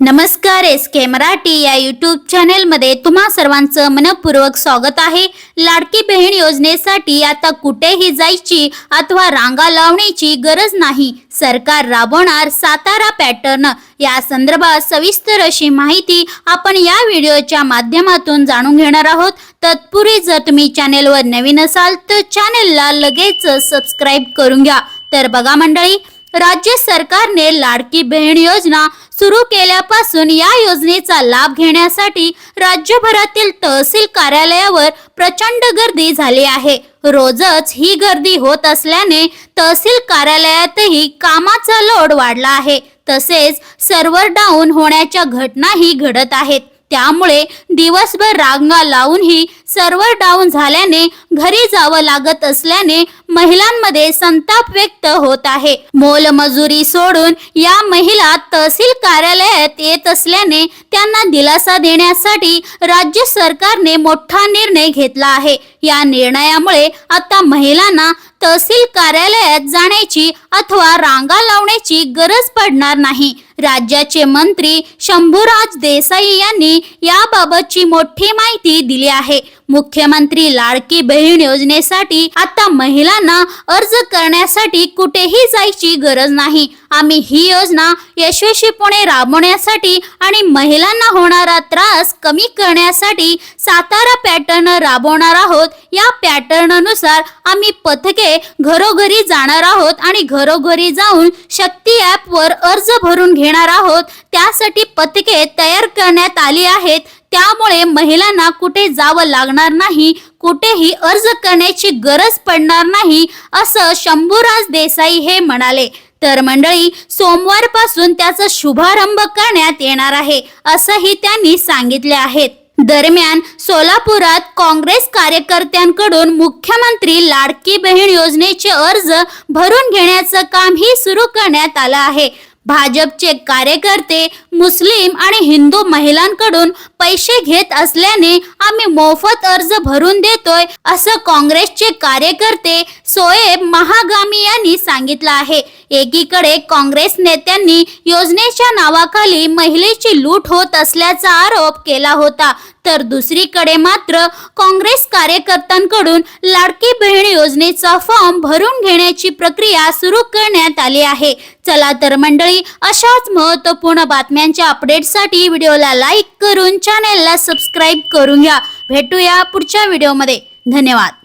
नमस्कार एस के मराठी या यूट्यूब चॅनेलमध्ये तुम्हा सर्वांचं मनपूर्वक स्वागत आहे. लाडकी बहीण योजनेसाठी आता कुठेही जायची अथवा रांगा लावण्याची गरज नाही. सरकार राबवणार सातारा पॅटर्न. या संदर्भात सविस्तर अशी माहिती आपण या व्हिडिओच्या माध्यमातून जाणून घेणार आहोत. तत्पूर्वी जर तुम्ही चॅनेलवर नवीन असाल तर चॅनेलला लगेच सबस्क्राईब करून घ्या. तर बघा मंडळी राज्य सरकारने लाडकी बहीण योजना सुरू केल्यापासून या योजनेचा लाभ घेण्यासाठी राज्यभरातील तहसील कार्यालयावर प्रचंड गर्दी झाली आहे. रोजच ही गर्दी होत असल्याने तहसील कार्यालयातही कामाचा लोड वाढला आहे. तसेच सर्व्हर डाऊन होण्याच्या घटनाही घडत आहेत. त्यामुळे दिवसभर रांगा लावूनही सर्व्हर डाऊन झाल्याने घरी जावं लागत असल्याने महिलांमध्ये संताप व्यक्त होत आहे. मोलमजुरी सोडून या महिला तहसील कार्यालयात येत असल्याने त्यांना दिलासा देण्यासाठी राज्य सरकारने मोठा निर्णय घेतला आहे. या निर्णयामुळे आता महिलांना तहसील कार्यालयात जाण्याची अथवा रांगा लावण्याची गरज पडणार नाही. राज्याचे मंत्री शंभूराज देसाई यांनी याबाबतची मोठी माहिती दिली आहे. मुख्यमंत्री लाडकी बहीण योजनेसाठी आता महिलांना अर्ज करण्यासाठी कुठेही जायची गरज नाही. आम्ही ही योजना यशस्वीपणे राबवण्यासाठी आणि महिलांना होणारा त्रास कमी करण्यासाठी सातारा पॅटर्न राबवणार आहोत. या पॅटर्ननुसार आम्ही पथके घरोघरी जाणार आहोत आणि घरोघरी जाऊन शक्ती ॲपवर अर्ज भरून घेणार आहोत. त्यासाठी पथके तयार करण्यात आली आहेत. त्यामुळे महिलांना कुठे जावं लागणार नाही कुठेही अर्ज करण्याची गरज पडणार नाही असं शंभूराज देसाई हे म्हणाले. तर मंडळी सोमवारपासून त्याचा शुभारंभ करण्यात येणार आहे असंही त्यांनी सांगितले आहेत दरम्यान सोलापुरात काँग्रेस कार्यकर्त्यांकडून मुख्यमंत्री लाडकी बहीण योजनेचे अर्ज भरून घेण्याचं कामही सुरू करण्यात आलं आहे. भाजपचे कार्यकर्ते मुस्लिम आणि हिंदू महिलांकडून पैसे घेत असल्याने आम्ही मोफत अर्ज भरून देतोय असं काँग्रेसचे कार्यकर्ते सोएब महागामी यांनी सांगितलं आहे. एकीकडे काँग्रेस नेत्यांनी योजनेच्या नावाखाली महिलेची लूट होत असल्याचा आरोप केला होता. तर दुसरीकडे मात्र काँग्रेस कार्यकर्त्यांकडून लाडकी बहीण योजनेचा फॉर्म भरून घेण्याची प्रक्रिया सुरू करण्यात आली आहे. चला तर मंडळी अशाच महत्त्वपूर्ण बातम्यांच्या अपडेटसाठी व्हिडिओला लाईक करून चॅनेलला सबस्क्राईब करून घ्या. भेटूया पुढच्या व्हिडिओमध्ये. धन्यवाद.